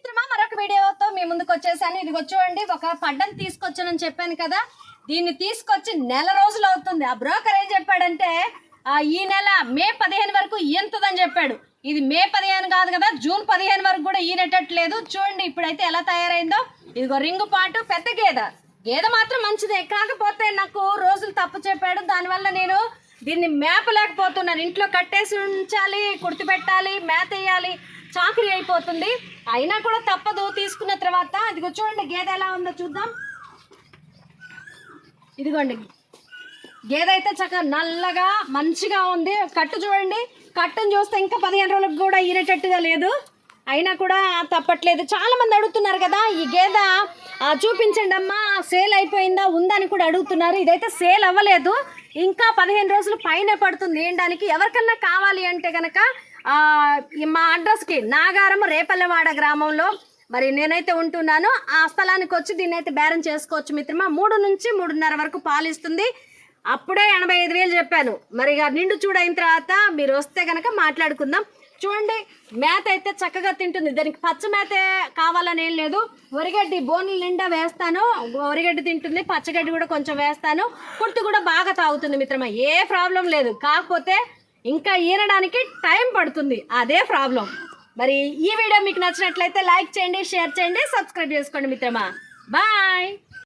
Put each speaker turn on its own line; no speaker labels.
మిత్రమా మరొక వీడియోతో మీ ముందుకు వచ్చేసాను. ఇది చూడండి ఒక పడ్డని తీసుకొచ్చానని చెప్పాను కదా. దీన్ని తీసుకొచ్చి నెల రోజులు అవుతుంది. ఆ బ్రోకర్ ఏం చెప్పాడంటే ఈ నెల మే పదిహేను వరకు ఈనుతుందని చెప్పాడు. ఇది మే పదిహేను కాదు కదా జూన్ పదిహేను వరకు కూడా ఈనేటట్లేదు చూడండి ఇప్పుడైతే ఎలా తయారైందో. ఇదిగో రింగు పాటు పెద్ద గేదె. గేదె మాత్రం మంచిదే. కాకపోతే నాకు రోజులు తప్పు చెప్పాడు. దానివల్ల నేను దీన్ని మేపలేకపోతున్నాను. ఇంట్లో కట్టేసి ఉంచాలి కుర్తి పెట్టాలి మేత వేయాలి చాకరీ అయిపోతుంది. అయినా కూడా తప్పదు తీసుకున్న తర్వాత. ఇదిగో చూడండి గేదె ఎలా ఉందో చూద్దాం. ఇదిగోండి గేదె అయితే చక్కగా నల్లగా మంచిగా ఉంది. కట్టు చూడండి. కట్టును చూస్తే ఇంకా పదిహేను రోజులకు కూడా ఈనేటట్టుగా లేదు. అయినా కూడా తప్పట్లేదు. చాలా మంది అడుగుతున్నారు కదా ఈ గేదె చూపించండి అమ్మా సేల్ అయిపోయిందా ఉందని కూడా అడుగుతున్నారు. ఇదైతే సేల్ అవ్వలేదు. ఇంకా పదిహేను రోజులు పైన పడుతుంది. వేయడానికి ఎవరికన్నా కావాలి అంటే కనుక మా అడ్రస్కి నాగారం రేపల్లెవాడ గ్రామంలో మరి నేనైతే ఉంటున్నాను. ఆ స్థలానికి వచ్చి దీన్ని అయితే బేరం చేసుకోవచ్చు మిత్రమా? మూడు నుంచి మూడున్నర వరకు పాలు ఇస్తుంది అప్పుడే ఎనభై ఐదు వేలు చెప్పాను. మరి ఇక నిండు చూడైన తర్వాత మీరు వస్తే కనుక మాట్లాడుకుందాం. చూడండి మేత అయితే చక్కగా తింటుంది. దానికి పచ్చ మేత కావాలని ఏం లేదు. వరిగడ్డి బోన్ల నిండా వేస్తాను. వరిగడ్డి తింటుంది పచ్చగడ్డి కూడా కొంచెం వేస్తాను. కుర్తి కూడా బాగా తాగుతుంది మిత్రమా? ఏ ప్రాబ్లం లేదు. కాకపోతే ఇంకా ఈనడానికి టైం పడుతుంది. అదే ప్రాబ్లం. మరి ఈ వీడియో మీకు నచ్చినట్లయితే లైక్ చేయండి షేర్ చేయండి సబ్స్క్రైబ్ చేసుకోండి మిత్రమా. బాయ్!